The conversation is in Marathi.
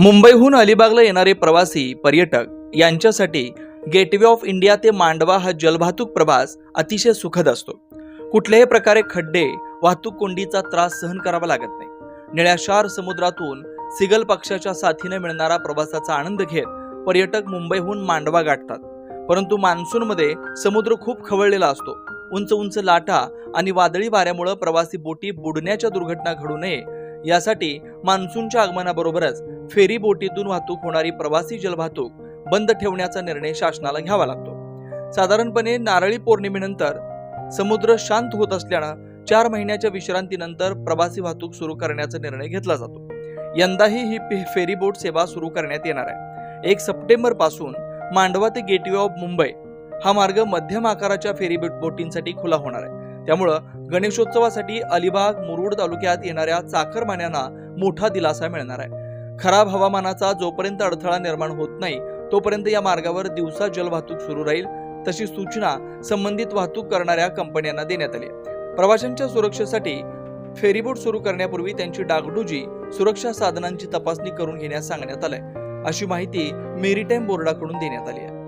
मुंबईहून अलिबागला येणारे प्रवासी पर्यटक यांच्यासाठी गेटवे ऑफ इंडिया ते मांडवा हा जलवाहतूक प्रवास अतिशय सुखद असतो. कुठल्याही प्रकारे खड्डे वाहतूक कोंडीचा त्रास सहन करावा लागत नाही. निळ्याशार समुद्रातून सिगल पक्षाच्या साथीने मिळणारा प्रवासाचा आनंद घेत पर्यटक मुंबईहून मांडवा गाठतात. परंतु मान्सूनमध्ये समुद्र खूप खवळलेला असतो. उंच उंच लाटा आणि वादळी वाऱ्यामुळे प्रवासी बोटी बुडण्याच्या दुर्घटना घडू नये यासाठी मान्सूनच्या आगमनाबरोबरच फेरी बोटीतून वाहतूक होणारी प्रवासी जलवाहतूक बंद ठेवण्याचा निर्णय शासनाला घ्यावा लागतो. साधारणपणे नारळी पौर्णिमेनंतर समुद्र शांत होत असल्यानं चार महिन्याच्या विश्रांतीनंतर प्रवासी वाहतूक सुरू करण्याचा निर्णय घेतला जातो. यंदाही ही पे- फेरी बोट सेवा सुरू करण्यात येणार आहे. एक सप्टेंबरपासून मांडवा ते गेटवे ऑफ मुंबई हा मार्ग मध्यम आकाराच्या फेरी बोटींसाठी खुला होणार आहे. त्यामुळं गणेशोत्सवासाठी अलिबाग मुरुड तालुक्यात येणाऱ्या चाकरमान्यांना मोठा दिलासा मिळणार आहे. खराब हवामानाचा जोपर्यंत अडथळा निर्माण होत नाही तोपर्यंत या मार्गावर दिवसा जलवाहतूक सुरू राहील तशी सूचना संबंधित वाहतूक करणाऱ्या कंपन्यांना देण्यात आली आहे. प्रवाशांच्या सुरक्षेसाठी फेरीबोट सुरू करण्यापूर्वी त्यांची डागडुजी सुरक्षा साधनांची तपासणी करून घेण्यास सांगण्यात आलंय. अशी माहिती मेरीटाईम बोर्डाकडून देण्यात आली आहे.